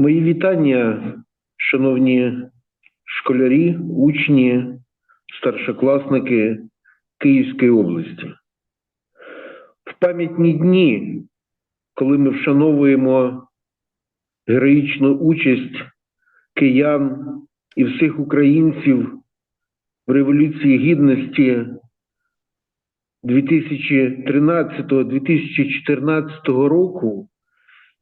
Мої вітання, шановні школярі, учні, старшокласники Київської області. В пам'ятні дні, коли ми вшановуємо героїчну участь киян і всіх українців в Революції Гідності 2013-2014 року,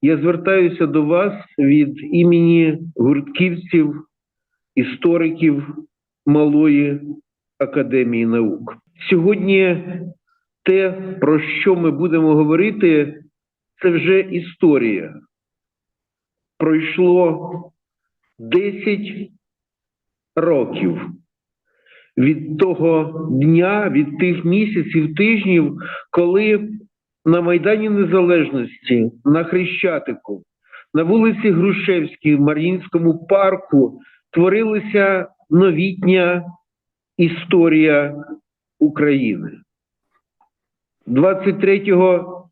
я звертаюся до вас від імені гуртківців, істориків Малої академії наук. Сьогодні те, про що ми будемо говорити, це вже історія. Пройшло 10 років від того дня, від тих місяців, тижнів, коли на Майдані Незалежності, на Хрещатику, на вулиці Грушевській, в Мар'їнському парку творилася новітня історія України. 23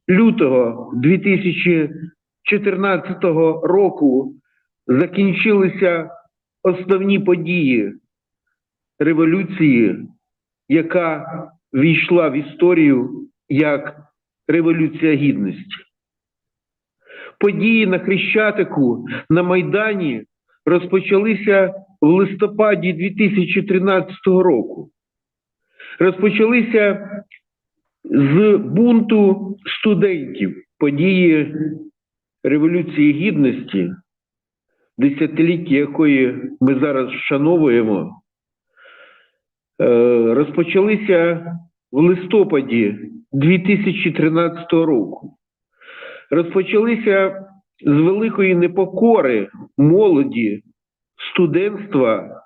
лютого 2014 року закінчилися основні події революції, яка війшла в історію як Революція Гідності. Події на Хрещатику на Майдані розпочалися в листопаді 2013 року. Розпочалися з бунту студентів події Революції Гідності, десятиліття якої ми зараз вшановуємо, е, розпочалися в листопаді 2013 року. Розпочалися з великої непокори молоді, студентства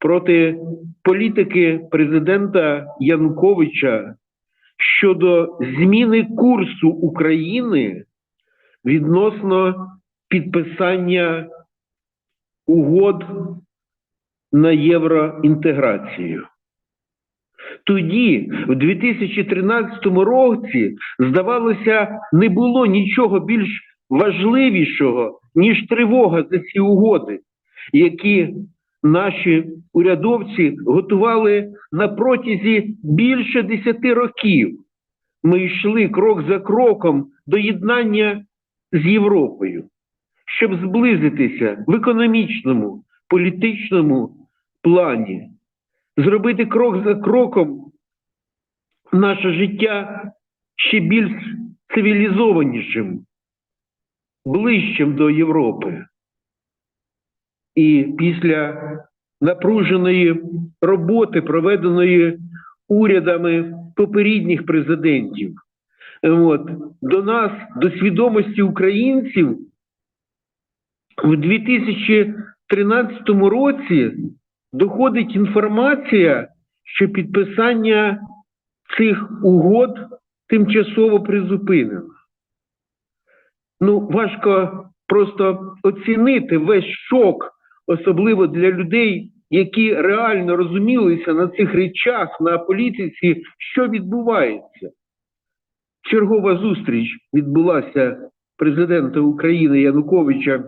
проти політики президента Януковича щодо зміни курсу України відносно підписання угод на євроінтеграцію. Тоді, в 2013 році, здавалося, не було нічого більш важливішого, ніж тривога за ці угоди, які наші урядовці готували на протязі більше 10 років. Ми йшли крок за кроком до єднання з Європою, щоб зблизитися в економічному, політичному плані зробити крок за кроком наше життя ще більш цивілізованішим, ближчим до Європи. І після напруженої роботи, проведеної урядами попередніх президентів, от, до нас, до свідомості українців, в 2013 році доходить інформація, що підписання цих угод тимчасово призупинено. Ну, важко просто оцінити весь шок, особливо для людей, які реально розумілися на цих речах, на політиці, що відбувається. Чергова зустріч відбулася президента України Януковича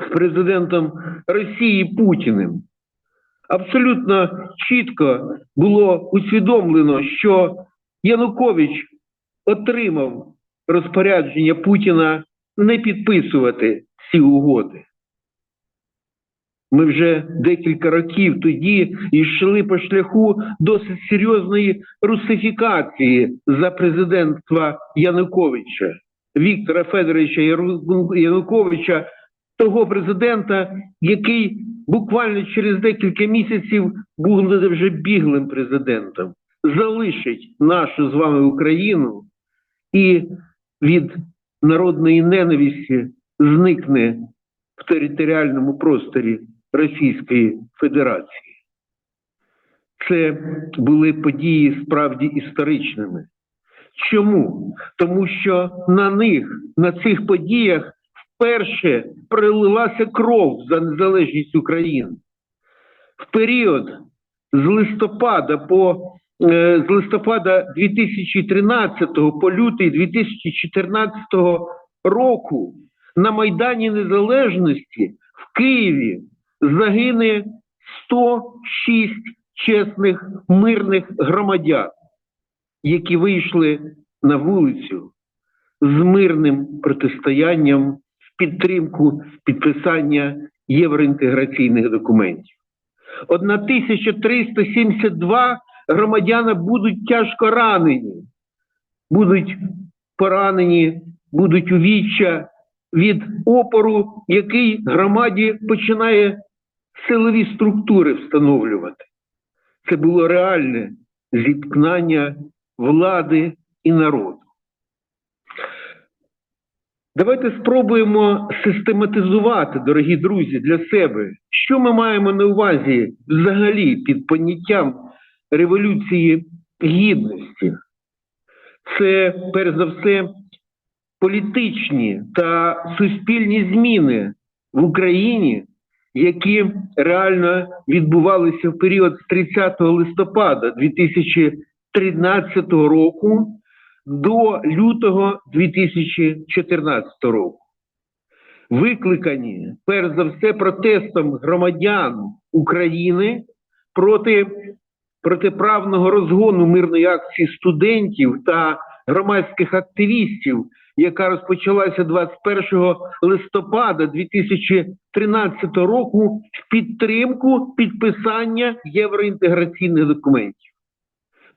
з президентом Росії Путіним. Абсолютно чітко було усвідомлено, що Янукович отримав розпорядження Путіна не підписувати ці угоди. Ми вже декілька років тоді йшли по шляху досить серйозної русифікації за президентства Януковича, Віктора Федоровича Януковича, того президента, який буквально через декілька місяців буде вже біглим президентом, залишить нашу з вами Україну і від народної ненависті зникне в територіальному просторі Російської Федерації. Це були події справді історичними. Чому? Тому що на них, на цих подіях, вперше пролилася кров за незалежність України. В період з листопада по е, з листопада 2013 по лютий 2014 року на Майдані Незалежності в Києві загине 106 чесних мирних громадян, які вийшли на вулицю з мирним протистоянням підтримку підписання євроінтеграційних документів. 1372 громадяни будуть тяжко ранені, будуть поранені, будуть увіччя від опору, який громаді починає силові структури встановлювати. Це було реальне зіткнення влади і народу. Давайте спробуємо систематизувати, дорогі друзі, для себе, що ми маємо на увазі взагалі під поняттям революції гідності. Це, перш за все, політичні та суспільні зміни в Україні, які реально відбувалися в період з 30 листопада 2013 року до лютого 2014 року. Викликані перш за все протестом громадян України проти протиправного розгону мирної акції студентів та громадських активістів, яка розпочалася 21 листопада 2013 року в підтримку підписання євроінтеграційних документів.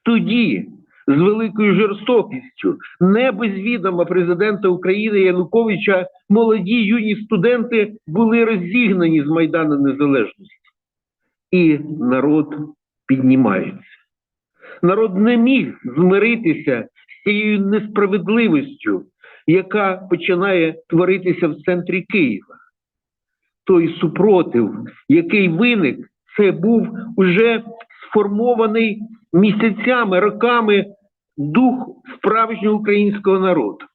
Тоді з великою жорстокістю, не без відома президента України Януковича, молоді юні студенти були розігнані з Майдану Незалежності. І народ піднімається. Народ не міг змиритися з цією несправедливістю, яка починає творитися в центрі Києва. Той супротив, який виник, це був уже сформований місяцями, роками дух справжнього українського народу,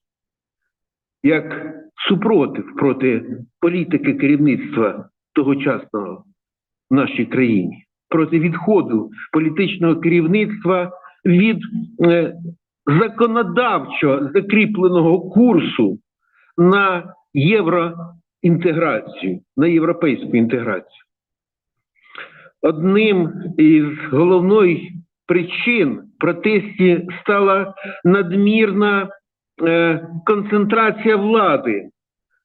як супротив проти політики керівництва тогочасного в нашій країні, проти відходу політичного керівництва від е, законодавчо закріпленого курсу на євроінтеграцію, на європейську інтеграцію. Одним із головних причин протесті стала надмірна е, концентрація влади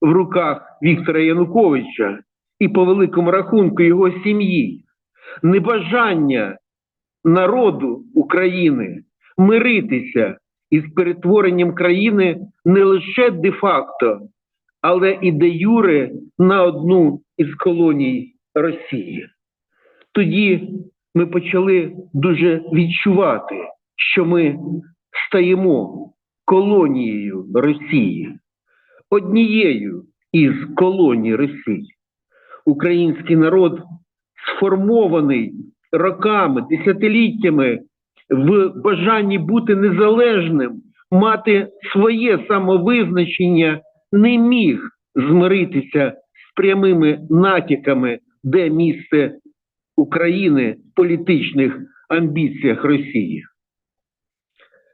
в руках Віктора Януковича і по великому рахунку його сім'ї, небажання народу України миритися із перетворенням країни не лише де-факто, але і де юре на одну із колоній Росії. Тоді ми почали дуже відчувати, що ми стаємо колонією Росії, однією із колоній Росії. Український народ сформований роками, десятиліттями в бажанні бути незалежним, мати своє самовизначення, не міг змиритися з прямими натяками, де місце України в політичних амбіціях Росії.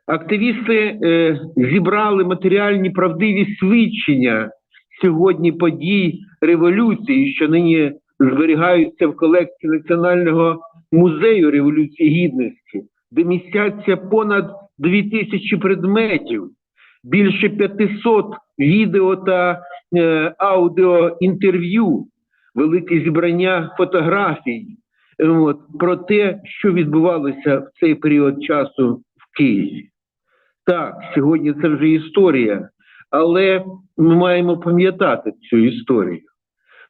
Активісти е, зібрали матеріальні правдиві свідчення сьогодні подій революції, що нині зберігаються в колекції Національного музею Революції Гідності, де містяться понад 2000 предметів, більше 500 відео та е, аудіоінтерв'ю, велике зібрання фотографій от, про те, що відбувалося в цей період часу в Києві. Так, сьогодні це вже історія, але ми маємо пам'ятати цю історію.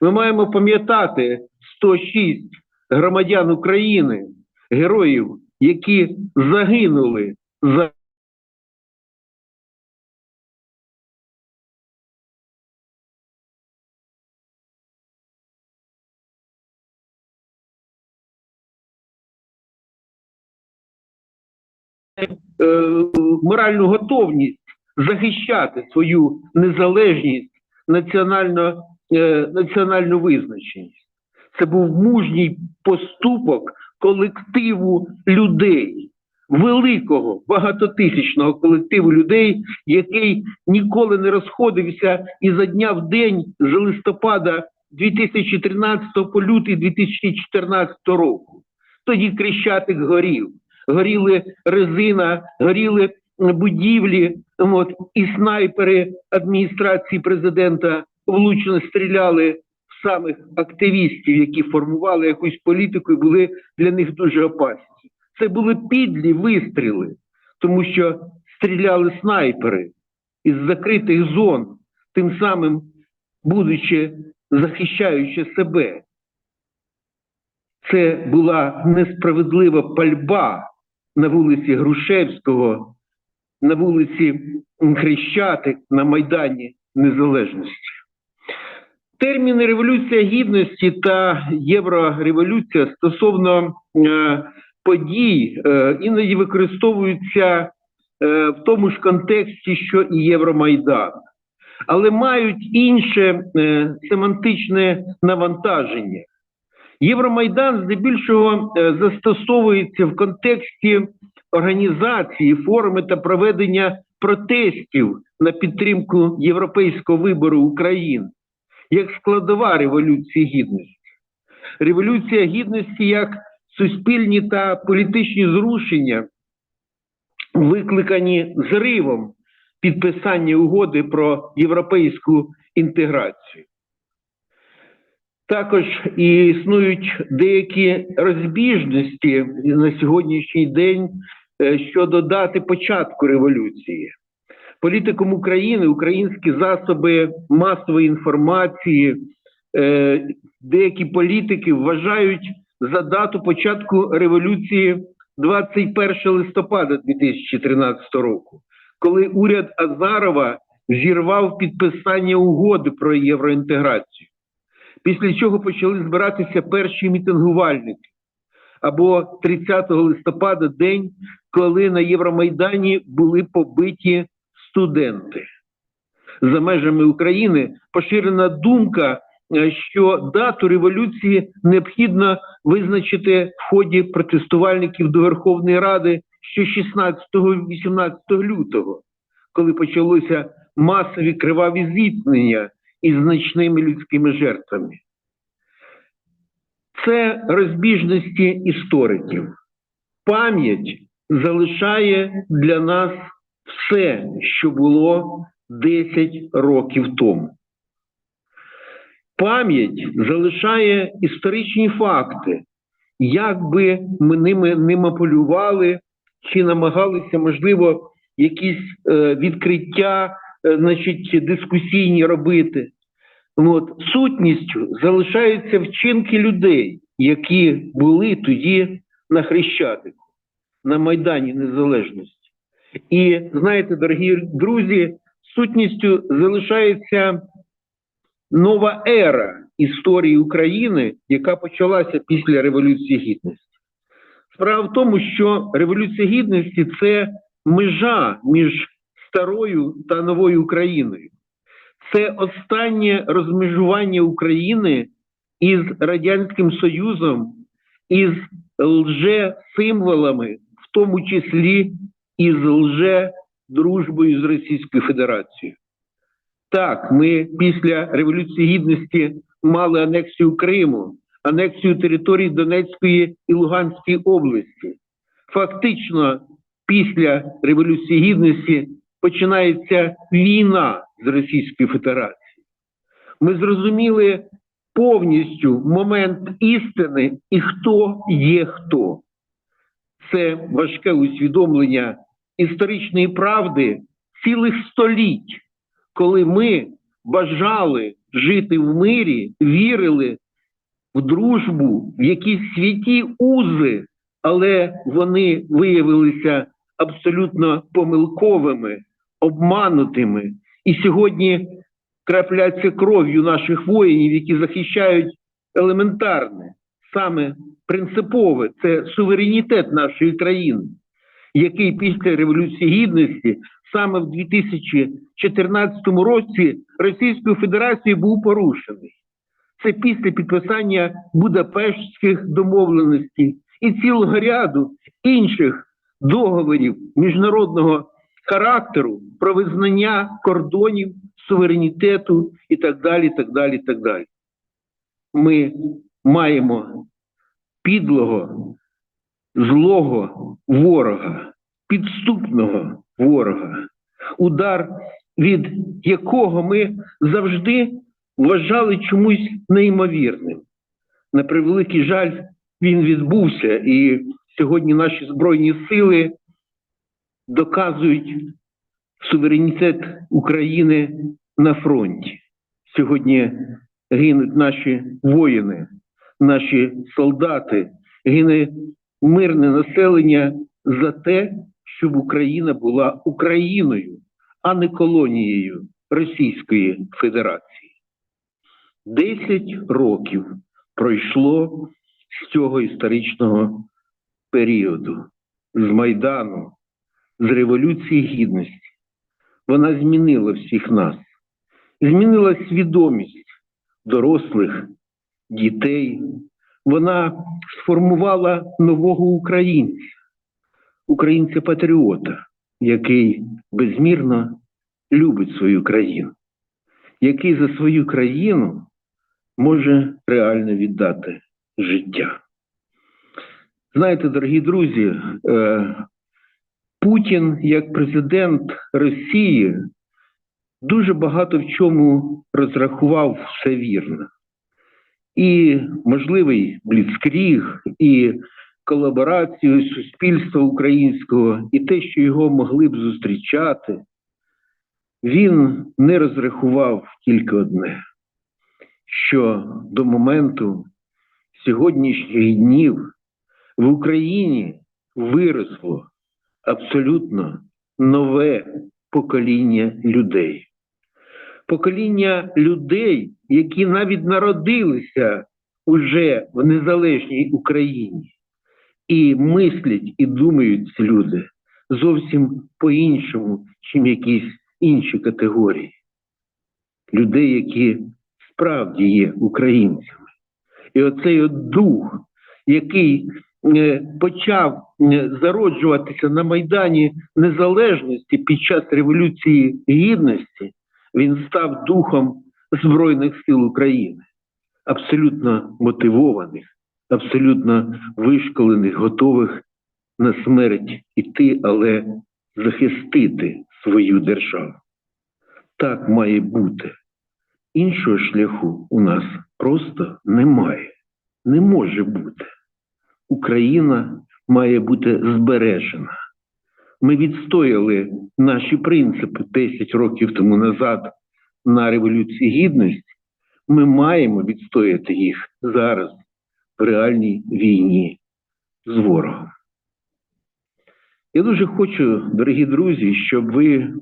Ми маємо пам'ятати 106 громадян України, героїв, які загинули за моральну готовність захищати свою незалежність, національно, е, національну визначеність. Це був мужній поступок колективу людей, великого багатотисячного колективу людей, який ніколи не розходився ізо дня в день з листопада 2013 по лютий 2014 року. Тоді Крещатик горів, горіли резина, горіли будівлі, от, і снайпери адміністрації президента влучно стріляли в самих активістів, які формували якусь політику і були для них дуже опасні. Це були підлі вистріли, тому що стріляли снайпери із закритих зон, тим самим будучи захищаючи себе. Це була несправедлива пальба на вулиці Грушевського, на вулиці Хрещатик, на Майдані Незалежності. Терміни Революція Гідності та Єврореволюція стосовно е, подій е, іноді використовуються е, в тому ж контексті, що і Євромайдан, але мають інше е, семантичне навантаження. Євромайдан здебільшого е, застосовується в контексті організації, форми та проведення протестів на підтримку європейського вибору України як складова Революції Гідності. Революція Гідності як суспільні та політичні зрушення, викликані зривом підписання угоди про європейську інтеграцію. Також і існують деякі розбіжності на сьогоднішній день е, щодо дати початку революції. Політиком України, українські засоби масової інформації, е, деякі політики вважають за дату початку революції 21 листопада 2013 року, коли уряд Азарова зірвав підписання угоди про євроінтеграцію. Після чого почали збиратися перші мітингувальники. Або 30 листопада, день, коли на Євромайдані були побиті студенти. За межами України поширена думка, е, що дату революції необхідно визначити в ході протестувальників до Верховної Ради ще 16-18 лютого, коли почалося масові криваві зіткнення із значними людськими жертвами. Це розбіжності істориків. Пам'ять залишає для нас все, що було 10 років тому. Пам'ять залишає історичні факти, як би ми ними не маніпулювали, чи намагалися, можливо, якісь е, відкриття, е, значить, дискусійні робити. От, сутністю залишаються вчинки людей, які були тоді на Хрещатику, на Майдані Незалежності. І знаєте, дорогі друзі, сутністю залишається нова ера історії України, яка почалася після Революції Гідності. Справа в тому, що Революція Гідності це межа між старою та новою Україною. Це останнє розмежування України із Радянським Союзом, із лже-символами, в тому числі із лже-дружбою з Російською Федерацією. Так, ми після Революції Гідності мали анексію Криму, анексію територій Донецької і Луганської області. Фактично, після Революції Гідності починається війна з Російською Федерацією. Ми зрозуміли повністю момент істини і хто є хто. Це важке усвідомлення історичної правди цілих століть, коли ми бажали жити в мирі, вірили в дружбу, в якісь святі узи, але вони виявилися абсолютно помилковими, обманутими. І сьогодні крапляться кров'ю наших воїнів, які захищають елементарне, саме принципове це суверенітет нашої країни, який після Революції Гідності саме в 2014 році Російською Федерацією був порушений. Це після підписання Будапештських домовленостей і цілого ряду інших договорів міжнародного характеру про визнання кордонів, суверенітету і так далі. так далі, так далі. Ми маємо підлого, злого ворога, підступного ворога, удар від якого ми завжди вважали чомусь неймовірним. На превеликий жаль, він відбувся, і сьогодні наші збройні сили доказують суверенітет України на фронті. Сьогодні гинуть наші воїни, наші солдати, гине мирне населення за те, щоб Україна була Україною, а не колонією Російської Федерації. Десять років пройшло з цього історичного періоду, з Майдану, з Революції Гідності. Вона змінила всіх нас, змінила свідомість дорослих, дітей. Вона сформувала нового українця, українця-патріота, який безмірно любить свою країну, який за свою країну може реально віддати життя. Знаєте, дорогі друзі, е, Путін як президент Росії дуже багато в чому розрахував все вірно. І можливий бліцкріг, і колаборацію суспільства українського, і те, що його могли б зустрічати, він не розрахував тільки одне, що до моменту сьогоднішніх днів в Україні виросло абсолютно нове покоління людей. Покоління людей, які навіть народилися уже в незалежній Україні, і мислять і думають ці люди зовсім по-іншому, чим якісь інші категорії. Людей, які справді є українцями. І оцей от дух, який почав е, зароджуватися на Майдані Незалежності під час Революції Гідності, він став духом Збройних сил України, абсолютно мотивованих, абсолютно вишколених, готових на смерть іти, але захистити свою державу. Так має бути. Іншого шляху у нас просто немає, не може бути. Україна має бути збережена. Ми відстояли наші принципи 10 років тому назад на Революції Гідності. Ми маємо відстояти їх зараз в реальній війні з ворогом. Я дуже хочу, дорогі друзі, щоб ви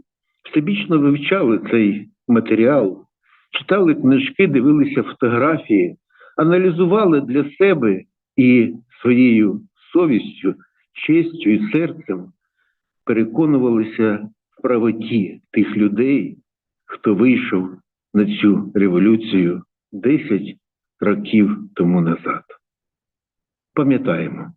всебічно вивчали цей матеріал, читали книжки, дивилися фотографії, аналізували для себе і своєю совістю, честю і серцем переконувалися в правоті тих людей, хто вийшов на цю революцію 10 років тому назад. Пам'ятаємо,